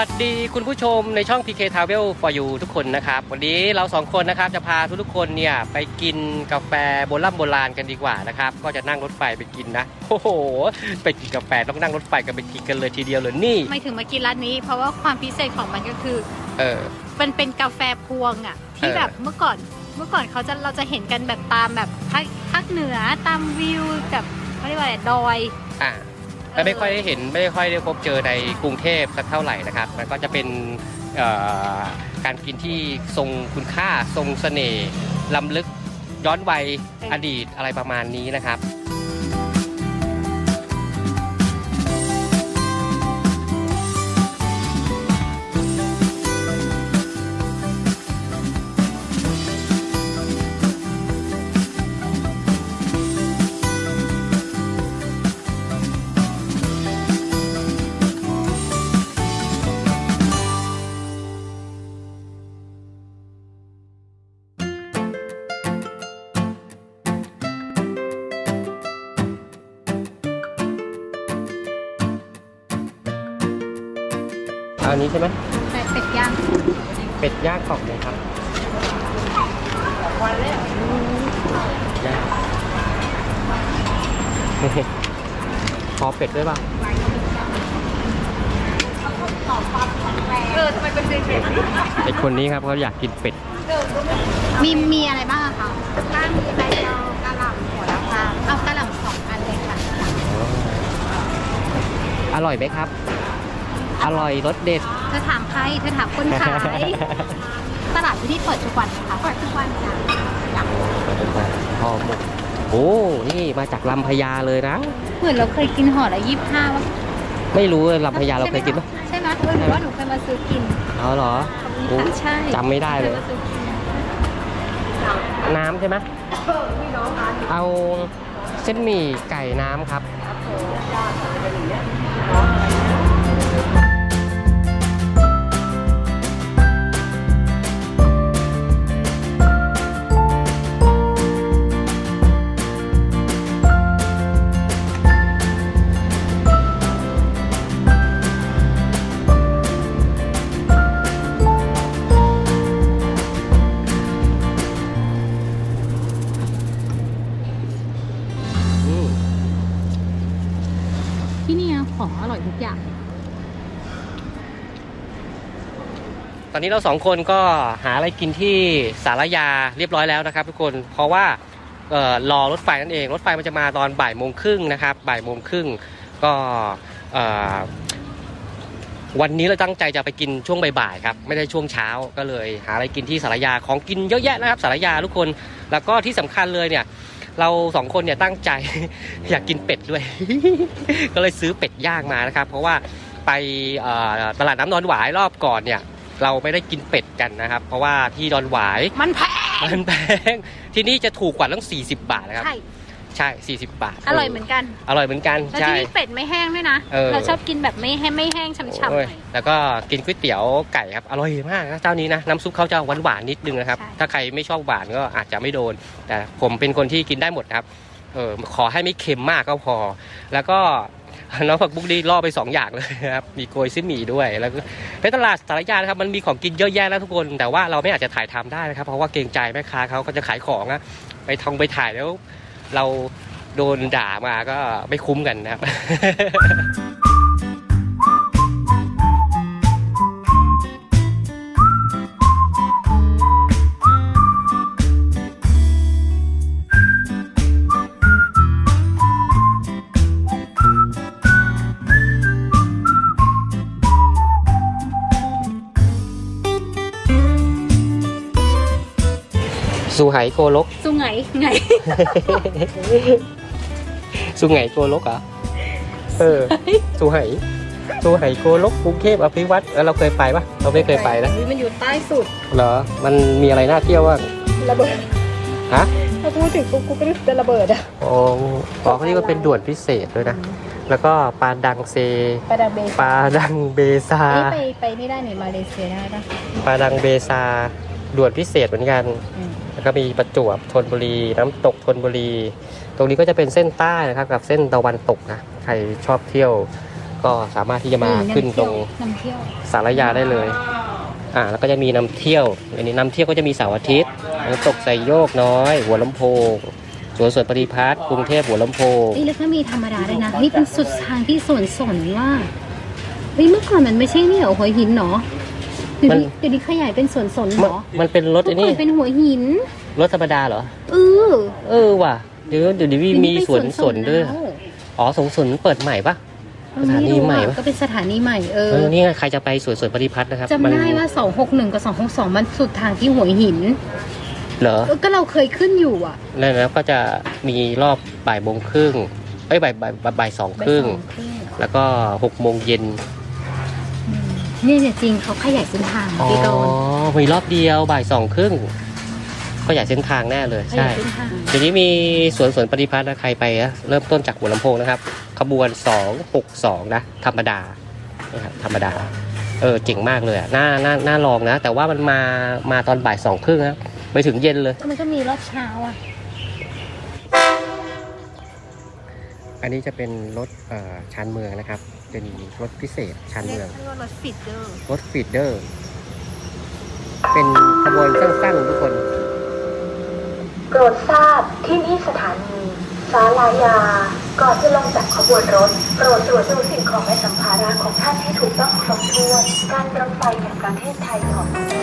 วัสดีคุณผู้ชมในช่อง PK Travel for you ทุกคนนะครับ วันนี้เราสองคนนะครับจะพาทุกๆคนเนี่ยไปกินกาแฟโบราณโบราณกันดีกว่านะครับ ก็จะนั่งรถไฟไปกินนะ โอ้โห ไปกินกาแฟต้องนั่งรถไฟกันไปกินกันเลยทีเดียวเลยนี่ไม่ถึงมากินร้านนี้ เพราะว่าความพิเศษของมันก็คือ เออมันเป็นกาแฟพวงอะที่เออแบบเมื่อก่อนเมื่อก่อนเขาจะเราจะเห็นกันแบบตามแบบภาคภาคเหนือตามวิวแบบเขาเรียกว่าอะไรดอยอะ แต่ไม่ค่อยได้เห็นไม่ค่อยได้พบเจอในกรุงเทพสักเท่าไหร่นะครับ มันก็จะเป็นเอ่อการกินที่ทรงคุณค่าทรงเสน่ห์ล้ำลึกย้อนวัยอดีตอะไรประมาณนี้นะครับ อาอันนี้ใช่ไหมแบบเป็ดย่างเป็ดย่างกล่องเลยครับย่างขอเป็ดด้วยป่ะเออทำไมเป็นเป็ดไอคนนี้ครับเขาอยากกินเป็ด มีมีอะไรบ้างอะคะร้านมีใบเตากะหล่ำหัวละพาเอากะหล่ำสองอันเลยค่ะ อร่อยไหมครับ อร่อยรสเด็ด เธอถามใครเธอถามคนขาย ตลาดที่นี่เปิดทุกวันนะคะเปิดทุกวันจ้ะอยากห่อหมกโอ้ นี่มาจากลำพญาเลยนะ เหมือนเราเคยกินห่อละยี่สิบห้าวะไม่รู้ลำพญาเราเคยกินปะใช่ไหมเออหรือว่าหนูเคยมาซื้อกินเอาเหรอโอ้ใช่จำไม่ได้เลยคมาซื้อกินน้ำใช่ไหมเอาเส้นหมี่ไก่น้ำครับ ของอร่อยทุกอย่าง ตอนนี้เราสองคนก็หาอะไรกินที่สารยาเรียบร้อยแล้วนะครับ ทุกคนเพราะว่ารอรถไฟนั่นเองรถไฟมันจะมาตอนบ่ายโมงครึ่งนะครับบ่ายโมงครึ่งก็วันนี้เราตั้งใจจะไปกินช่วงบ่ายๆครับไม่ได้ช่วงเช้าก็เลย หาอะไรกินที่สารยาของกินเยอะแยะนะครับสารยาทุกคน แล้วก็ที่สำคัญเลยเนี่ย เราสองคนเนี่ยตั้งใจ อยากกินเป็ดด้วย ก็เลยซื้อเป็ดย่างมานะครับ เพราะว่าไปเอ่อตลาดน้ำดอนหวายรอบก่อนเนี่ย เราไม่ได้กินเป็ดกันนะครับ เพราะว่าที่ดอนหวายมันแพงมันแพงที่นี่จะถูกกว่าตั้ง40 บาทนะครับใช่ ใช่ 40 บาทอร่อยเหมือนกันอร่อยเหมือนกันแล้วใช่ ที่นี่เป็ดไม่แห้งด้วยนะเออ เราชอบกินแบบไม่แห้งไม่แห้งฉ่ำๆหโอ้ยน่อย แล้วก็กินก๋วยเตี๋ยวไก่ครับ อร่อยมากนะเจ้านี้นะ น้ำซุปเขาจะหวานหวานๆนิดนึงนะครับ ใช่ ถ้าใครไม่ชอบหวานก็อาจจะไม่โดน แต่ผมเป็นคนที่กินได้หมดนะครับ เออขอให้ไม่เค็มมากก็พอ แล้วก็ น้องผักบุ้งดีล่อไปสองอย่างเลยนะครับ มีโกยซิหมี่ด้วย แล้วก็ในตลาดสารยานะครับ มันมีของกินเยอะแยะนะทุกคน แต่ว่าเราไม่อาจจะถ่ายทำได้นะครับ เพราะว่าเกรงใจแม่ค้าเขาก็จะขายของนะ ไปทองไปถ่ายแล้ว เราโดนด่ามาก็ไม่คุ้มกันนะครับ สุไหโกลก สุไงไง สุไหงโกลกเหรอเออ สุไหสุไหโกลกกรุงเทพอภิวัตรเออเราเคยไปปะเราไม่เคยไปนะมันอยู่ใต้สุดเหรอ มันมีอะไรน่าเที่ยวบ้าง ระเบิดฮะ ถ้าพูดถึงกูกูก็รู้สึกจะระเบิดอะโอ้อ๋อเขาเรียกว่าเป็นด่วนพิเศษด้วยนะ แล้วก็ปาดังเซปาดังเบปาดังเบซา นี่ไปไปนี่ได้นี่มาเลเซียได้ปะปาดังเบซา ด่วนพิเศษเหมือนกัน อืมแล้วก็มีประจวบธนบุรี น้ำตกธนบุรี ตรงนี้ก็จะเป็นเส้นใต้นะครับกับเส้นตะวันตกนะใครชอบเที่ยว ก็สามารถที่จะมาอืขึ้นตรง นำเที่ยว สารยาได้เลย อ่า แล้วก็จะมีนำเที่ยว อันนี้นำเที่ยวก็จะมีเสาร์อาทิตย์น้ำตกใส่โยกน้อย หัวลำโพง สวนสวนปฏิพัฒน์กรุงเทพหัวลำโพง เอ้ยแล้วก็มีธรรมดาด้วยนะ นี่เป็นสุดทางที่สวนสนว่าเฮ้ยเมื่อก่อนมันไม่ใช่นี่เหรอหัวหินเนาะ เดี๋ยวนี้เดี๋ยวนี้ขยายเป็นสวนสนเหมัรนอมันเป็นรถเมื่ไอ้อก่อนี่นเป็นหัวหิน รถธรรมดาเหรอ เออเออว่ะเดี๋ยวเดี๋ยวนี้เดี๋ยวมีนี้สวนเป็สนด้วยแล้วอ๋อสวนสนเปิดใหม่ปะเออสถานีไรู้ใหม่อะปะ ก็เป็นสถานีใหม่เอเอออนี่ไงใครจะไปสวนสวนปฏิพัฒน์นะครับจำมันได้ว่า 261 กับ 262 มันสุดทางที่หัวหินเหรอ เออก็เราเคยขึ้นอยู่อะแล้วแล้วก็จะมีรอบบ่ายโมงครึ่งเอ้ยบ่ายบ่ายบ่ายบ่ายสองครึ่ง บ่ายสองครึ่งแล้วก็หกโมงเย็นอืมเนี่ยเนี่ยจริงเขาขยายเส้นทางอ๋อพี่โดนมีรอบเดียวบ่ายสองครึ่งก็อยากเส้นทางแน่เลยขใช่ยายเส้นทางเดี๋ยวนี้มีสวนสวนปฏิพัฒน์นะใครไปนะเริ่มต้นจากหัวลำโพงนะครับ ขบวน 262 นะ ธรรมดานะครับธรรมดา เออเจ๋งมากเลยอะน่าน่าน่าลองนะ แต่ว่ามันมามาตอนบ่ายสองครึ่งนะไปถึงเย็นเลยแล้วมันก็มีรอบเช้าอะ อันนี้จะเป็นรถเอ่อชานเมืองนะครับ เป็นรถพิเศษชานเมืองเรียกว่ารถฟิตเดอร์รถฟีดเดอร์ เป็นขบวนสั้นๆทุกคน โปรดทราบที่นี่สถานีศาลายา ก่อนจะลงจากขบวนรถ โปรดตรวจดูสิ่งของและสัมภาระของท่านให้ถูกต้องครบถ้วน การรถไฟแห่งประเทศไทยของท่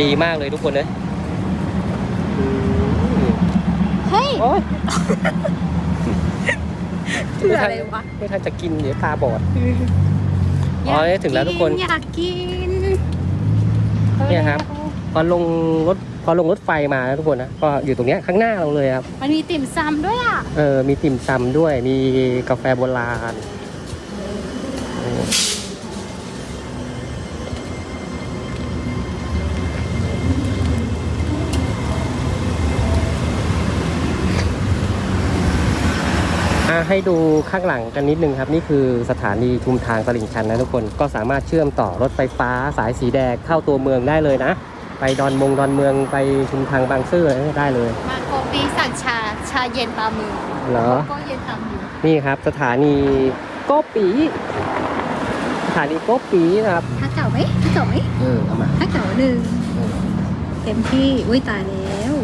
ดดดีมากเลยทุกคนเลยอืมเฮ้ยโอ๊ยเพื่ออะไรวะไม่ทันจะกินเดี๋ยวตาบอด อ๋อนี่ถึงแล้วทุกคน อยากกินเนี่ยครับ พอลงรถพอลงรถไฟมาแล้วทุกคนนะก็อยู่ตรงเนี้ยข้างหน้าเราเลยครับ มันมีติ่มซำด้วยอะ เออ มีติ่มซำด้วย มีกาแฟโบราณเอออะ ให้ดูข้างหลังกันนิดนึงครับ นี่คือสถานีชุมทางตลิ่งชันนะทุกคนก็สามารถเชื่อมต่อรถไฟฟ้าสายสีแดงเข้าตัวเมืองได้เลยนะ ไปดอนมงดอนเมืองไปชุมทางบางซื่ออะไรได้เลยมาโกปีสั่งชาชาเย็นตามมือเหรอก็เย็นตามมือนี่ครับ สถานีโกปีสถานีโกปีนะครับถ้าเก่าไหมถ้าเก่าไหมเออเอามาถ้าเก่าหนึ่งเออเต็มที่อุ้ยตายแล้ว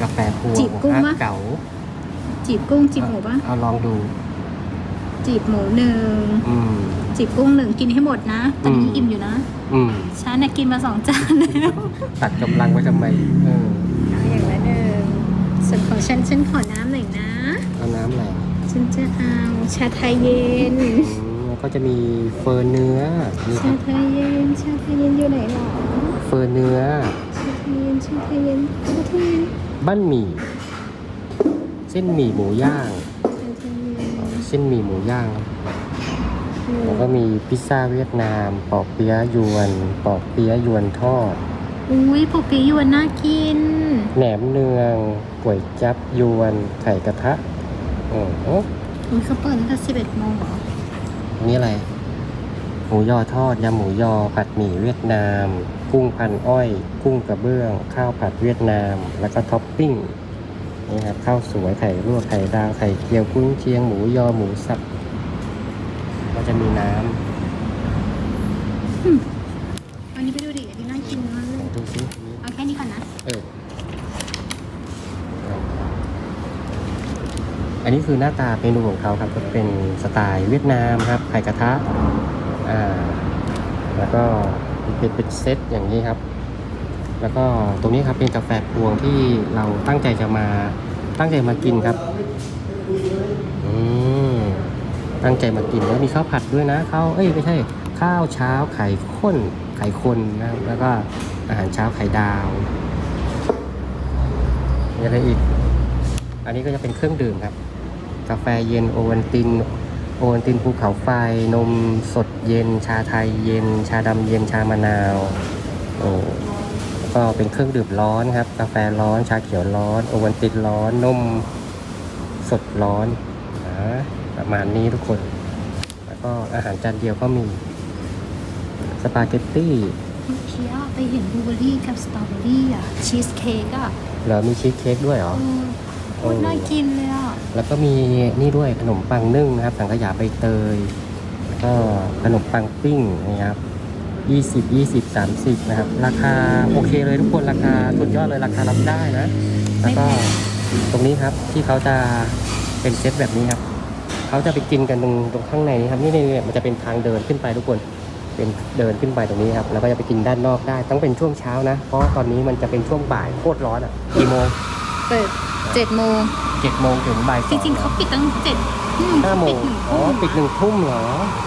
กาแฟพวงจีบกุ้งปะเก๋า จีบกุ้งจีบหมูปะเอาลองดู จีบหมูหนึ่งอืม จีบกุ้งหนึ่งกินให้หมดนะตอนนี้อืมอิ่มอยู่นะอืมฉันน่ะกินมาสองจานแล้วตัดกำลังไว้ทำไมเออเอาอย่างละหนึ่งส่วนของฉันฉันขอน้ำหน่อยนะ เอาน้ำอะไรฉันจะเอาชาไทยเย็น อืมแล้วก็จะมีเฟอร์เนื้อนี่คชารับไทยเย็น ชาไทยเย็นอยู่ไหนหรอ เฟอร์เนื้อ ชาไทยเย็น ชาไทยเย็น ชาไทยเย็นบ้านหมี่ เส้นหมี่หมูย่างชาไทยเย็นเส้นหมี่หมูย่างแล้วก็มีพิซซ่าเวียดนาม ปอกเปี๊ยะยวน ปอกเปี๊ยะยวนทอด อุ้ยปกปียวนน่ากิน แหนมเนืองก๋วยจับยวน ไข่กระทะโอ้โหอุ้ยเขาเปิดตั้งแต่สิบเอ็ดโมงเหรออันนี้อะไร หมูยอทอดยำหมูยอผัดหมี่เวียดนาม กุ้งพันอ้อย กุ้งกระเบื้อง ข้าวผัดเวียดนาม แล้วก็ท็อปปิ้ง นี่ครับข้าวสวยไข่ลวกไข่ดาวไข่เจียวกุ้งเชียงหมูยอหมูสับก็จะมีน้อันนี้ไปดูดิอันนี้น่ากินมากเลยำดูสิมีเอาแค่นี้ก่อนนะเอออันนี้คือหน้าตาเมนูของเขาครับก็เป็นสไตล์เวียดนามครับไข่กระทะอ่าแล้วก็เป็นเป็นเซตอย่างนี้ครับ แล้วก็ตรงนี้ครับเป็นกาแฟพวงที่เราตั้งใจจะมาตั้งใจมากินครับอืมตั้งใจมากินแล้วมีข้าวผัดด้วยนะข้าวเอ้ยไม่ใช่ ข้าวเช้าไข่ข้นไข่คนนะครับแล้วก็อาหารเช้าไข่ดาวมีอะไรอีก อันนี้ก็จะเป็นเครื่องดื่มครับ กาแฟเย็นโอวัลตินโอวัลตินภูเขาไฟนมสดเย็น ชาไทยเย็น ชาดำเย็นชามะนาวโอ้แล้ว ก็เป็นเครื่องดื่มร้อนครับ กาแฟร้อน ชาเขียวร้อน โอวัลตินร้อนนมสดร้อนนะประมาณนี้ทุกคน แล้วก็อาหารจานเดียวก็มีสปาเกตตี้เมื่อกี้อะไปเห็นบลูเบอร์รี่กับสตรอเบอร์รี่อะชีสเค้กอะเหรอมีชีสเค้กด้วยเหรอเออโคตรน่ากินเลยอะแล้วก็มีนี่ด้วยขนมปังนึ่งนะครับ สังขยาใบเตย แล้วก็ขนมปังปิ้งนะครับ 20 20 30 นะครับ ราคาโอเคเลยทุกคนราคาสุดยอดเลยราคารับได้นะ แล้วก็ตรงนี้ครับที่เขาจะเป็นเซตแบบนี้ครับเขาจะไปกินกันตรงตรงข้างในนี้ครับนี่นี่นี่มันจะเป็นทางเดินขึ้นไปทุกคนเป็นเดินขึ้นไปตรงนี้ครับแล้วก็จะไปกินด้านนอกได้ต้องเป็นช่วงเช้านะ เพราะตอนนี้มันจะเป็นช่วงบ่ายโคตรร้อนอะกี่โมงเปิดเจ็ดโมง เจ็ดโมงถึงบ่ายสจองริงๆเขาปิดตั้งเจ็ดอืมห้าโมปิงดหนึ่งอ๋อทุ่มปิดหนึ่งทุ่มเหรอ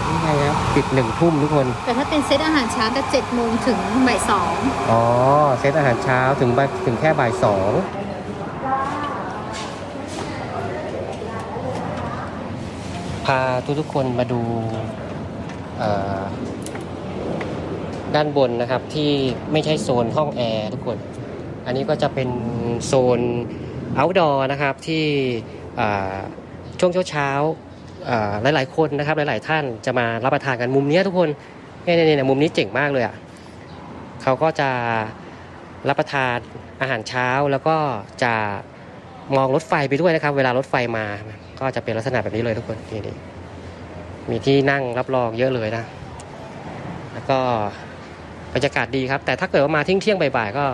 นี่ไงครับปิดหนึ่งทุ่มทุกคน แต่ถ้าเป็นเซตอาหารเช้าจะเจ็ดโมงถึงบ่ายสองอ๋อ เซตอาหารเช้าถึงบ่ายถึงแค่บ่ายสองพาทุกๆคนมาดูเอ่อด้านบนนะครับที่ไม่ใช่โซนห้องแอร์ทุกคน อันนี้ก็จะเป็นโซน outdoor นะครับที่ช่วงเช้าๆอ่าหลาย ๆ คนนะครับ หลาย ๆ ท่านจะมารับประทานกันมุมนี้ทุกคนเนี่ยเนี่ยเนี่ยมุมนี้เจ๋งมากเลยอะเขาก็จะรับประทานอาหารเช้าแล้วก็จะมองรถไฟไปด้วยนะครับ เวลารถไฟมา ก็จะเป็นลักษณะแบบนี้เลยทุกคนนี่นี่มีที่นั่งรับรองเยอะเลยนะ แล้วก็บรรยากาศดีครับ แต่ถ้าเกิดว่ามาเที่ยงเที่ยงบ่ายๆก็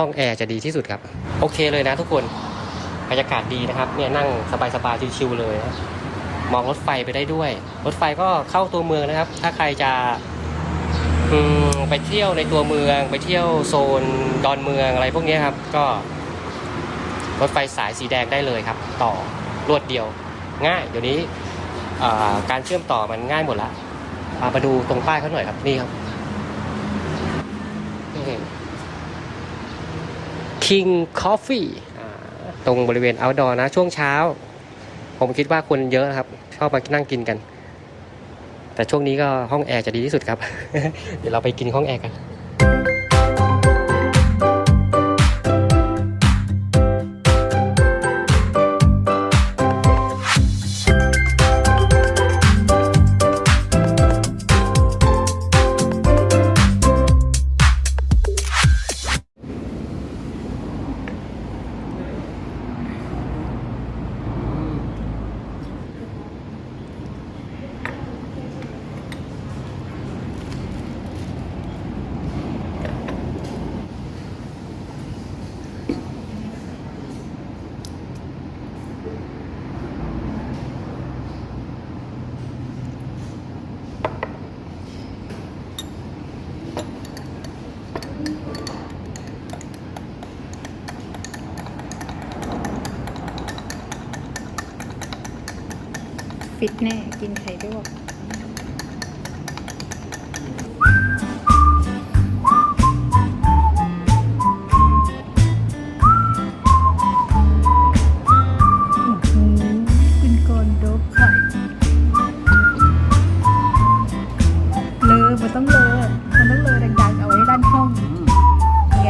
ห้องแอร์จะดีที่สุดครับ โอเคเลยนะทุกคนบรรยากาศดีนะครับเนี่ยนั่งสบายๆชิวๆเลยนะมองรถไฟไปได้ด้วย รถไฟก็เข้าตัวเมืองนะครับ ถ้าใครจะไปเที่ยวในตัวเมือง ไปเที่ยวโซนดอนเมืองอะไรพวกนี้ครับ ก็ รถไฟสายสีแดงได้เลยครับ ต่อรวดเดียว ง่ายเดี๋ยวนี้การเชื่อมต่อมันง่ายหมดละมาดูตรงป้ายเขาหน่อยครับนี่ครับนี่ King Coffee อ่ตรงบริเวณ outdoor นะ ช่วงเช้า ผมคิดว่าคนเยอะนะครับ ชอบมานั่งกินกัน แต่ช่วงนี้ก็ห้องแอร์จะดีที่สุดครับ เดี๋ยวเราไปกินห้องแอร์กัน ฟิตแน่กินไข่ลวกเป็นกอนโดบไข่เลอมันต้องเลอมันต้องเลอดังๆเอาไว้ด้านห้องไง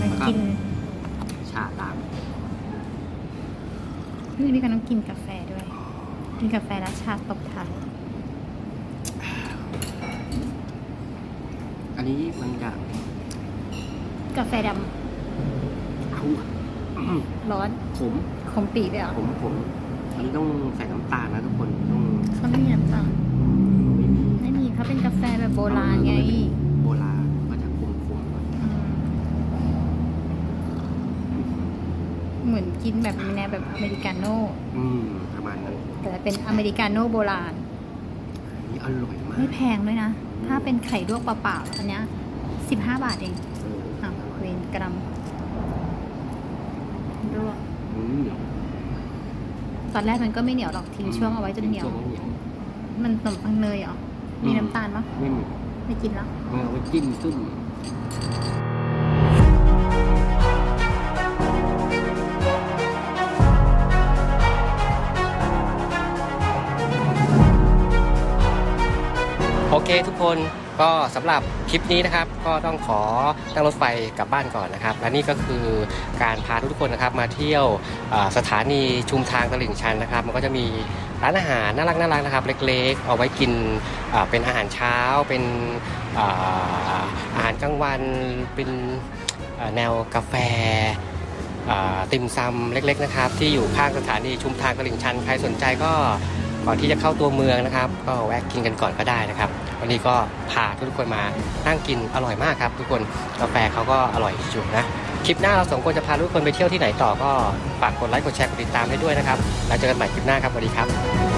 มันกิน ชาตามกินกาแฟด้วย กินกาแฟและชาตบท้ายอันนี้มันจะกาแฟดเอาอืมำร้อนขมขมปีเลยเหรอขมขมอันนี้ต้องใส่น้ำตาลนะทุกคนต้องเขาไม่มีน้ำตาลไม่มีไม่มีเขาเป็นกาแฟแบบโบราณไง โบราณก็จะขมขม อืม เหมือนกินแบบแนวแบบอเมริกาโน่อืมประมาณนั้นแต่เป็นอเมริกาโน่โบราณ อันนี้อร่อยมากไม่แพงด้วยนะ ถ้าเป็นไข่ลวกเปล่าๆอันเนี้ยสิบห้าบาทเองเอออะเวนกรัมลวกอืมตอนแรกมันก็ไม่เหนียวหรอกทิ้งช่วงเอาไว้จนเหนียวช่วงเหนียว มันขนมปังเนยเหรอ มีน้ำตาลปะไม่มีไม่กินแล้ว เอาไปจิ้มจุ่ม เคทุกคนก็สำหรับคลิปนี้นะครับ ก็ต้องขอนั่งรถไฟกลับบ้านก่อนนะครับ และนี่ก็คือการพาทุกคนนะครับ มาเที่ยวสถานีชุมทางตลิ่งชันนะครับ มันก็จะมีร้านอาหารน่ารักน่ารักนะครับ เล็กๆ เอาไว้กินเป็นอาหารเช้า เป็นอาหารกลางวันเป็นแนวกาแฟติ่มซำเล็กๆนะครับ ที่อยู่ข้างสถานีชุมทางตลิ่งชันใครสนใจก็ ก่อนที่จะเข้าตัวเมืองนะครับ ก็แวะกินกันก่อนก็ได้นะครับ วันนี้ก็พาทุกคนมานั่งกินอร่อยมากครับ ทุกคนกาแฟเขาก็อร่อยจุกนะคลิปหน้าเราสองคนจะพาทุกคนไปเที่ยวที่ไหนต่อก็ฝากกดไลค์กดแชร์กดติดตามให้ด้วยนะครับแล้วเจอกันใหม่คลิปหน้าครับสวัสดีครับ